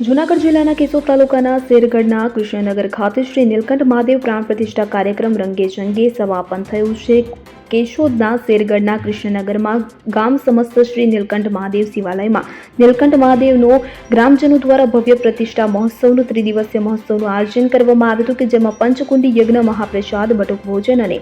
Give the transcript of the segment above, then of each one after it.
જૂનાગઢ જિલ્લાના કેશોદ તાલુકાના શેરગઢના કૃષ્ણનગર ખાતે શ્રી નીલકંઠ મહાદેવ પ્રાણ પ્રતિષ્ઠા કાર્યક્રમ રંગે ચંગે સમાપન થયું છે. કેશોદના શેરગઢના કૃષ્ણનગરમાં ગામ સમસ્ત શ્રી નીલકંઠ મહાદેવ શિવાલયમાં નીલકંઠ મહાદેવનો ગ્રામજનો દ્વારા ભવ્ય પ્રતિષ્ઠા મહોત્સવનું ત્રિદિવસીય મહોત્સવનું આયોજન કરવામાં આવ્યું હતું કે જેમાં પંચકુંડી યજ્ઞ, મહાપ્રસાદ, બટુક ભોજન અને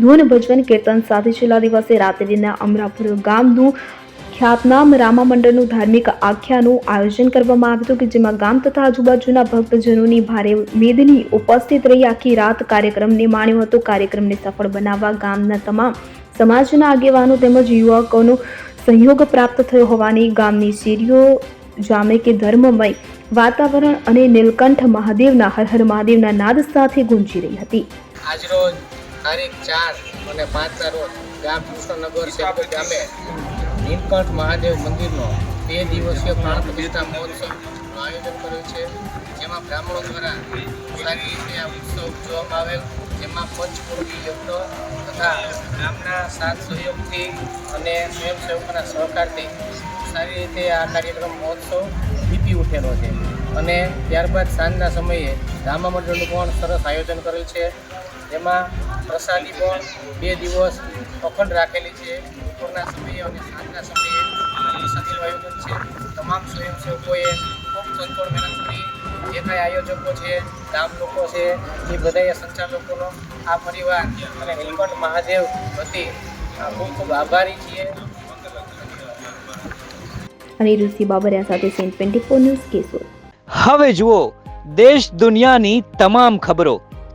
ધૂન ભજન, કીર્તન સાથે છેલ્લા દિવસે રાત્રિના અમરાપુર ગામનું ખ્યાતનામ રામા મંડળનું ધાર્મિક આખ્યાનું આયોજન કરવામાં આવ્યું હતું કે જેમાં ગામ તથા આજુબાજુના ભક્તજનોની ભારે મેદની ઉપસ્થિત રહી આખી રાત કાર્યક્રમને માણ્યો હતો. કાર્યક્રમને સફળ બનાવવા ગામના તમામ સમાજના આગેવાનો તેમજ યુવકોનો સહયોગ પ્રાપ્ત થયો હોવાની ગામની શેરીઓ જામે કે ધર્મમય વાતાવરણ અને નીલકંઠ મહાદેવના હર હર મહાદેવના નાદ સાથે ગુંજી રહી હતી. આજરોજ તારીખ ચાર અને પાંચના રોજ ગામ કૃષ્ણનગર ગામે નીલકંઠ મહાદેવ મંદિરનો બે દિવસીય પ્રાણ પ્રતિષ્ઠા મહોત્સવનું આયોજન કર્યું છે. જેમાં બ્રાહ્મણો દ્વારા સારી રીતે આ ઉત્સવ ઉજવવામાં આવેલ. જેમાં પંચકુંડી યજ્ઞ તથા ગામના સાથ સહયોગથી અને સ્વયંસેવકોના સહકારથી સારી રીતે આ કાર્યક્રમ મહોત્સવ દીપી ઉઠેલો છે. અને ત્યારબાદ સાંજના સમયે રામા મંડળનું પણ સરસ આયોજન કરેલ છે. જેમાં પ્રસાદી પણ બે દિવસ અખંડ રાખેલી છે. બપોરના સમયે અને સાંજના સમયે પ્રસાદીનું આયોજન છે. તમામ સ્વયંસેવકોએ ખૂબ સંતોષ મહેનત કરી જે કાંઈ આયોજકો છે ગામ લોકો છે એ બધાએ સંચાલકોનો આ પરિવાર અને નીલકંઠ મહાદેવ વતી ખૂબ ખૂબ આભારી છીએ. બાબરિયા સાથે સેન્ટ ટ્વેન્ટી ન્યૂઝ કેશોદ. હવે જુઓ દેશ દુનિયાની તમામ ખબરો.